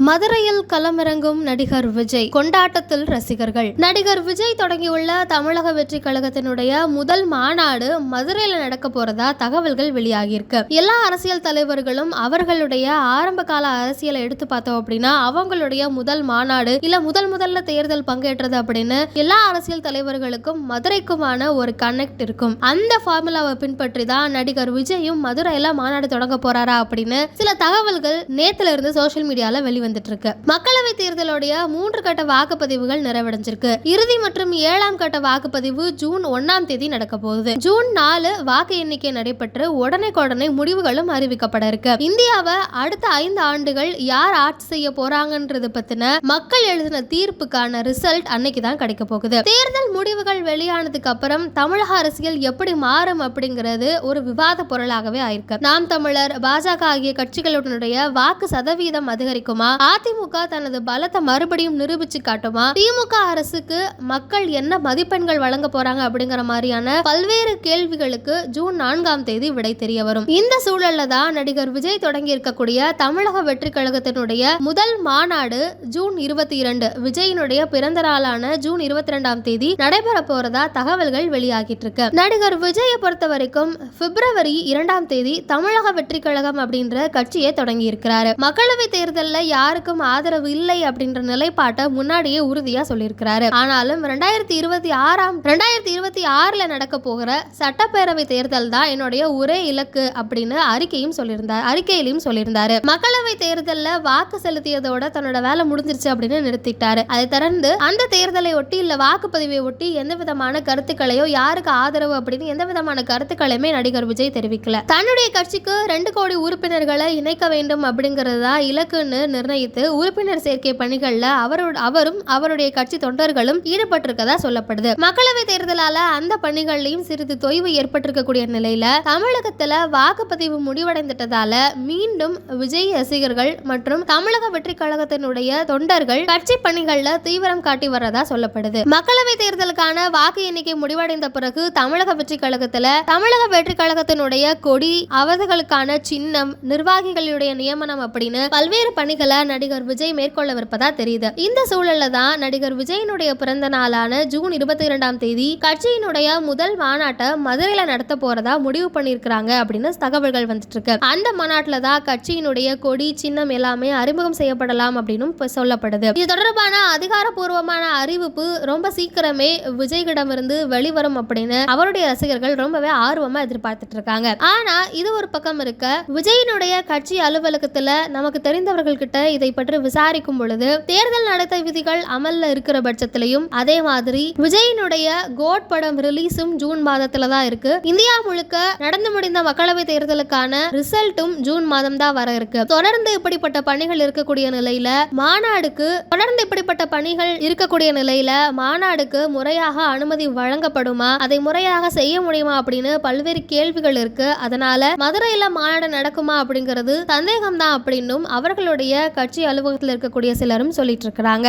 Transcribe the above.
மதுரையில் களமிறங்கும் நடிகர் விஜய் கொண்டாட்டத்தில் ரசிகர்கள். நடிகர் விஜய் தொடங்கியுள்ள தமிழக வெற்றி கழகத்தினுடைய முதல் மாநாடு மதுரையில் நடக்க போறதா தகவல்கள் வெளியாகியிருக்கு. எல்லா அரசியல் தலைவர்களும் அவர்களுடைய ஆரம்ப கால அரசியலை எடுத்து பார்த்தோம் அப்படின்னா அவங்களுடைய முதல் மாநாடு இல்ல முதல் முதல்ல தேர்தல் பங்கேற்றது அப்படின்னு எல்லா அரசியல் தலைவர்களுக்கும் மதுரைக்குமான ஒரு கனெக்ட் இருக்கும். அந்த ஃபார்முலாவை பின்பற்றி தான் நடிகர் விஜயும் மதுரையில மாநாடு தொடங்க போறாரா அப்படின்னு சில தகவல்கள் நேத்துல இருந்து சோசியல் மீடியால வந்துட்டு இருக்கு மக்களவை தேர்தலுடைய மூன்று கட்ட வாக்குப்பதிவுகள் நிறைவடைஞ்சிருக்கு. இறுதி மற்றும் ஏழாம் கட்ட வாக்குப்பதிவு ஜூன் ஒன்னாம் தேதி நடக்க போகுது. ஜூன் நாலு வாக்கு எண்ணிக்கை நடைபெற்று உடனே முடிவுகளும் அறிவிக்கப்பட இருக்கு. இந்தியாவை அடுத்த ஐந்து ஆண்டுகள் யார் ஆட்சி செய்ய போறாங்கன்றது பத்தின மக்கள் எழுதின தீர்ப்புக்கான ரிசல்ட் அன்னைக்கு தான் கிடைக்க போகுது. தேர்தல் முடிவுகள் வெளியானதுக்கு அப்புறம் தமிழக அரசியல் எப்படி மாறும் அப்படிங்கிறது ஒரு விவாத பொருளாகவே ஆயிருக்கு. நாம் தமிழர் பாஜக ஆகிய கட்சிகளுடனுடைய வாக்கு சதவீதம் அதிகரிக்குமா? அதிமுக தனது பலத்தை மறுபடியும் நிரூபிச்சு காட்டுமா? திமுக அரசுக்கு மக்கள் என்ன மதிப்பெண்கள் வழங்க போறாங்க அப்படிங்கிற மாதிரியான பல்வேறு கேள்விகளுக்கு ஜூன் நான்காம் தேதி விடை தெரிய வரும். இந்த சூழல்ல தான் நடிகர் விஜய் தொடங்கி இருக்கக்கூடிய தமிழக வெற்றி கழகத்தினுடைய முதல் மாநாடு ஜூன் இருபத்தி இரண்டு விஜயினுடைய பிறந்த நாளான ஜூன் இருபத்தி ரெண்டாம் தேதி நடைபெற போறதா தகவல்கள் வெளியாகிட்டு இருக்கு. நடிகர் விஜயை பொறுத்த வரைக்கும் பிப்ரவரி இரண்டாம் தேதி தமிழக வெற்றி கழகம் அப்படின்ற கட்சியை தொடங்கி இருக்கிறாரு. மக்களவை தேர்தலில் யாருக்கும் ஆதரவு இல்லை அப்படின்ற நிலைப்பாட்டை முன்னாடியே உறுதியா சொல்லியிருக்கிறாரு. ஆனாலும் ரெண்டாயிரத்தி இருபத்தி ஆறாம் ரெண்டாயிரத்தி இருபத்தி ஆறுல நடக்க போகிற சட்டப்பேரவை தேர்தல் தான் என்னுடைய ஒரே இலக்கு அப்படின்னு அறிக்கையும் சொல்லியிருந்தார் அறிக்கையிலையும் சொல்லியிருந்தாரு. மக்களவை தேர்தலில் வாக்கு செலுத்தியதோட தன்னோட வேலை முடிஞ்சிருச்சு அப்படின்னு நிறுத்திட்டாரு. அதை தொடர்ந்து அந்த தேர்தலை ஒட்டி இல்ல வாக்குப்பதிவை ஒட்டி எந்த விதமான கருத்துக்களையோ யாருக்கு ஆதரவு அப்படின்னு எந்த விதமான கருத்துக்களையுமே நடிகர் விஜய் தெரிவிக்கல. தன்னுடைய கட்சிக்கு ரெண்டு கோடி உறுப்பினர்களை இணைக்க வேண்டும் அப்படிங்கிறது தான் இலக்குன்னு நிர்ணயித்து உறுப்பினர் சேர்க்கை பணிகள்ல அவரோட அவரும் அவருடைய கட்சி தொண்டர்களும் ஈடுபட்டிருக்கதா சொல்லப்படுது. மக்களவை தேர்தலால அந்த பணிகள்லயும் சிறிது தொய்வு ஏற்பட்டிருக்கக்கூடிய நிலையில தமிழகத்துல வாக்குப்பதிவு முடிவடைந்துட்டதால மீண்டும் விஜய் ரசிகர்கள் மற்றும் தமிழக வெற்றி கழகத்தினுடைய தொண்டர்கள் கட்சி பணிகள்ல தீவிரம் காட்டி வர்றதா சொல்லப்படுது. மக்களவை தேர்தலுக்கான வாக்கு எண்ணிக்கை முடிவடைந்த பிறகு தமிழக வெற்றி கழகத்துல தமிழக வெற்றி கழகத்தினுடைய கொடி அவர்களுக்கான சின்னம் நிர்வாகிகளுடைய நியமனம் அப்படின்னு பல்வேறு பணிகளை நடிகர் விஜய் மேற்கொள்ளவிருப்பதா தெரியுது. இந்த சூழல்ல தான் நடிகர் விஜயனுடைய பிறந்த நாளான ஜூன் இருபத்தி இரண்டாம் தேதி கட்சியினுடைய முதல் மாநாட்டை மதுரையில நடத்த போறதா முடிவு பண்ணியிருக்கிறாங்க அப்படின்னு தகவல்கள் வந்துட்டு இருக்கு அந்த மாநாட்டில் தான் கட்சியினுடைய கொடி சின்னம் எல்லாமே அறிமுகம் செய்யப்படலாம் அப்படின்னு சொல்லப்படுது. இது தொடர்பான அதிகாரப்பூர்வமான அறிவிப்பு ரொம்ப சீக்கிரமே விஜய்கிடமிருந்து வெளிவரும் அப்படின்னு அவருடைய ரசிகர்கள் ரொம்பவே ஆர்வமா எதிர்பார்த்துட்டு இருக்காங்க. ஆனா இது ஒரு பக்கம் இருக்க விஜயனுடைய கட்சி அலுவலகத்துல நமக்கு தெரிந்தவர்கள் கிட்ட இதை பற்றி விசாரிக்கும் பொழுது தேர்தல் நடத்தை விதிகள் அமல்ல இருக்கிற பட்சத்திலையும் அதே மாதிரி விஜயனுடைய கோட் படம் ரிலீஸும் ஜூன் மாதத்துல தான் இருக்கு. இந்தியா முழுக்க நடந்து முடிந்த மக்களவை தேர்தலுக்கான ரிசல்ட்டும் ஜூன் மாதம் தான் வர இருக்கு. தொடர்ந்து இப்படிப்பட்ட பணிகள் இருக்கக்கூடிய நிலையில மாநாடுக்கு தொடர்ந்து இப்படிப்பட்ட பணிகள் இருக்கக்கூடிய நிலையில மாநாடுக்கு முறையாக அனுமதி வழங்கப்படுமா அதை முறையாக செய்ய முடியுமா அப்படின்னு பல்வேறு கேள்விகள் இருக்கு. அதனால மதுரையில மாநாடு நடக்குமா அப்படிங்கிறது சந்தேகம் தான் அப்படின்னும் அவர்களுடைய கட்சி அலுவலகத்தில் இருக்கக்கூடிய சிலரும் சொல்லிட்டு இருக்கிறாங்க.